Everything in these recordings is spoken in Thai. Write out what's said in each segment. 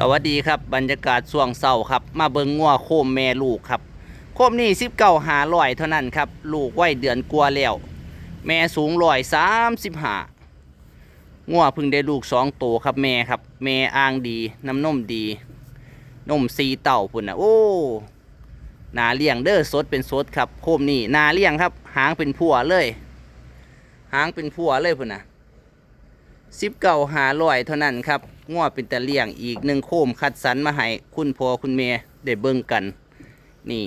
สวัสดีครับบรรยากาศช่วงเศร้าครับ มาเบิงงัวโคมแม่ลูกครับ โคมนี่สิบเก้าหาลอยเท่านั้นครับ ลูกไว้เดือนกลัวแล้วแม่สูงลอยสามสิบหางัวเพึ่งได้ลูกสองโตวครับแม่ครับ แม่อ่างดีน้ำนมดีนมสีเต่าพุ่นนะโอ้นาเลี้ยงเด้อสดเป็นสดครับ โคมนี่นาเลี้ยงครับ หางเป็นผัวเลย หางเป็นผัวเลยพุ่นนะสิบเก้าหาลอยเท่านั้นครับ งัวเป็นตะเลี้ยงอีกหนึ่งโคมคัดสรรมาให้คุณพ่อคุณแม่ได้เบิ่งกัน นี่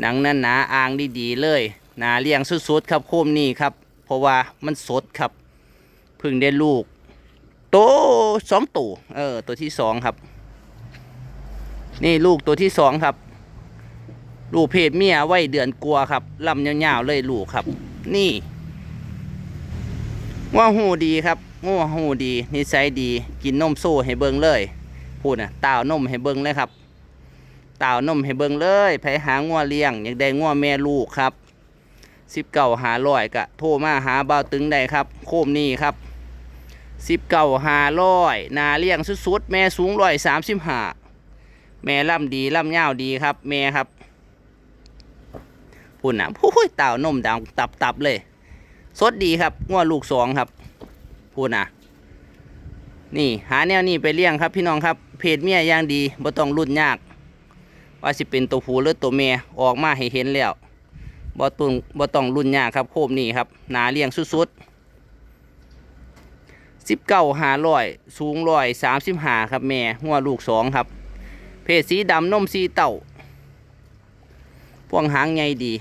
หนังนั้นหนาอ่างดีๆเลยหนาเลี้ยงสุดๆครับโคมนี่ครับ เพราะว่ามันสดครับเพึ่งได้ลูกโตสองตัวเออ ตัวที่สองครับ นี่ลูกตัวที่สองครับ ลูกเพศเมียไว้เดือนกลัวครับลำยาวๆเลยลูกครับ นี่ว่าหูดีครับ งัวหูดี นิสัยดี กินนมโซ่ให้เบิงเลย พูดนะตาวนมให้เบิงเลยครับตาวนมให้เบิ่งเลยไผหางัวเลี้ยง อยากได้งัวแม่ลูกครับสิบเก้าหาร้อยกะ โทรมาหาเบาตึงได้ครับ โคมนี่ครับสิบเก้าหาร้อยนาเลี้ยงสุดๆ แม่สูงร้อยสามสิบห้าแม่ล่ำดีล่ำยาดีครับ แม่ครับพุ่นนะผู้ยเต่านมดังตับๆเลย สดดีครับงัวลูกสองครับ พูดนะนี่หาแนวนี้ไปเลี้ยงครับพี่น้องครับเพจเมียย่างดีบ่ต้องรุ่นยาก ว่าสิเป็นตัวผู้หรือตัวเมียออกมาให้เห็นแล้วบ่ต้องบ่ต้องรุ่นยากครับโคมนี่ครับหนาเลี้ยงสุดๆสิบเก้าหาร้อยสูงร้อยสามสิบหาครับแม่หัวลูกสองครับ เพศสีดำนมสีเต่าพวงหางใหญ่ดี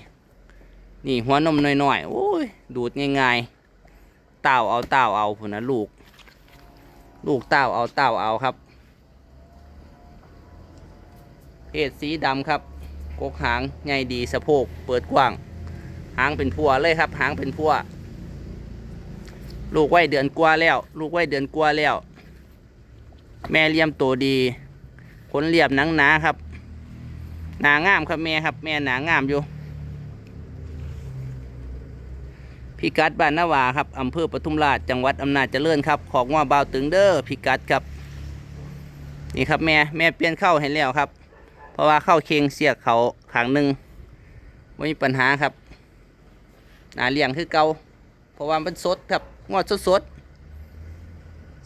นี่หัวนมน้อยๆโอ้ยดูดง่ายๆ เต่าเอาเต่าเอาพุ่นนะลูก ลูกเต่าเอาเต่าเอาครับ เพศสีดำครับ กกหางใหญ่ดีสะโพกเปิดกว้าง หางเป็นพัวเลยครับ หางเป็นพัว ลูกไว้เดือนกว่าแล้ว ลูกไว้เดือนกว่าแล้ว แม่เลี้ยมตัวดีขนเรียบหนังหนาครับ หนางามครับแม่ครับ แม่หนางามอยู่ พิกัดบ้านนาวาครับอำเภอปทุมราชจังหวัดอำนาจเจริญครับของว่าบ่าวตึงเด้อพิกัดครับ นี่ครับแม่แม่เปลี่ยนเข้าให้แล้วครับ เพราะว่าเข้าเคียงเสียกเขาขางหนึ่งไม่มีปัญหาครับนาเลี้ยงคือเกาเพราะว่ามันสดครับงอดสดสด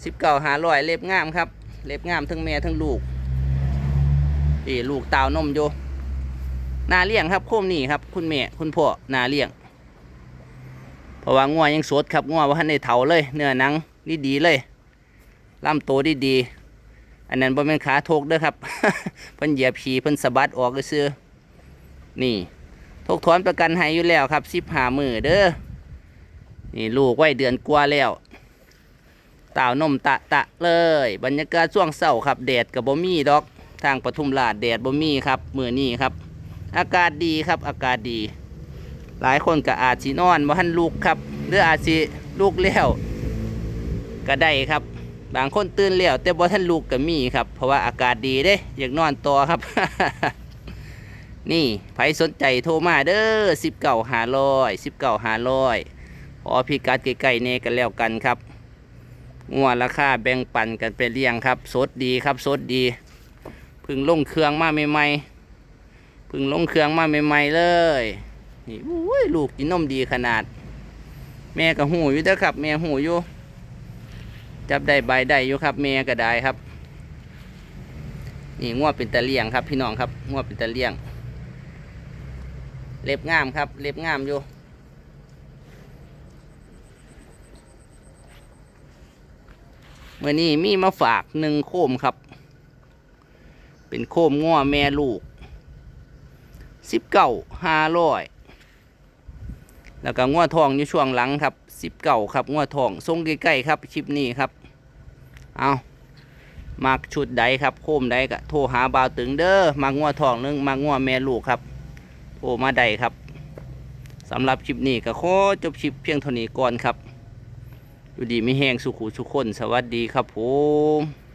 สิบเก่าหาลอยเล็บงามครับ เล็บงามทั้งแม่ทั้งลูกนี่ลูกเต้านมโยนาเลี้ยงครับโคมนี่ครับ คุณแม่คุณพ่อนาเลี้ยง ราะว่างัวยังสดครับงัวว่าท่านในเถาเลย เนื้อหนังนี่ดีเลยลำโตดีดี อันนั้นบ่เป็นขาทกเด้อครับเพิ่นเหยียบผีเพิ่นสะบัดออกซื่อนี่ทกถอนประกันให้อยู่แล้วครับสิบห้ามือเด้อนี่ลูกไว้เดือนกว่าแล้วตาวนมตะตะเลย บรรยากาศช่วงเศร้าครับแดดกับบ่มีดอก ทางปทุมราชแดดบ่มีครับมือนี้ครับ อากาศดีครับอากาศดี หลายคนก็อาจสินอนว่าท่านลูกครับ หรืออาจสิลูกแล้วก็ได้ครับ บางคนตื่นแล้วแต่บ่ท่านลูกก็มีครับ เพราะว่าอากาศดีเด้ อยากนอนต่อครับ นี่ใครสนใจโทรมาเด้อสิบเก่าหาร้อยสิบเก่าหาร้อยพอพิกัดใกล้ๆเน่กันแล้วกันครับงัวราคาแบ่งปันกันไปเลี้ยงครับสดดีครับสดดีพึ่งลงเครื่องมาใหม่ๆพึ่งลงเครื่องมาใหม่ๆเลย นี่อุ้ยลูกกินนมดีขนาด แม่ก็หูอยู่เด้อครับ แม่หูอยู่ จับได้ใบได้อยู่ครับ แม่ก็ได้ครับ นี่งวดเป็นตะเลียงครับ พี่น้องครับงวดเป็นตะเลียง เล็บงามครับ เล็บงามอยู่เมื่อนี้มีมาฝากหนึ่งโคมครับ เป็นโคมง้อแม่ลูกสิบเก้าห้าร้อย แล้วก็งัวทองอยู่ช่วงหลังครับสิบเก่าครับงัวทองทรงใกล้ๆครับคลิปนี้ครับ เอามักชุดใดครับโคมใดก็โทรหาบ่าวตึงเด้อมางัวทองนึงมางัวแม่ลูกครับโทรมาใดครับสำหรับคลิปนี้ก็ขอจบคลิปเพียงเท่านี้ก่อนครับอยู่ดีไม่แห้งสุขุสุขคนสวัสดีครับผม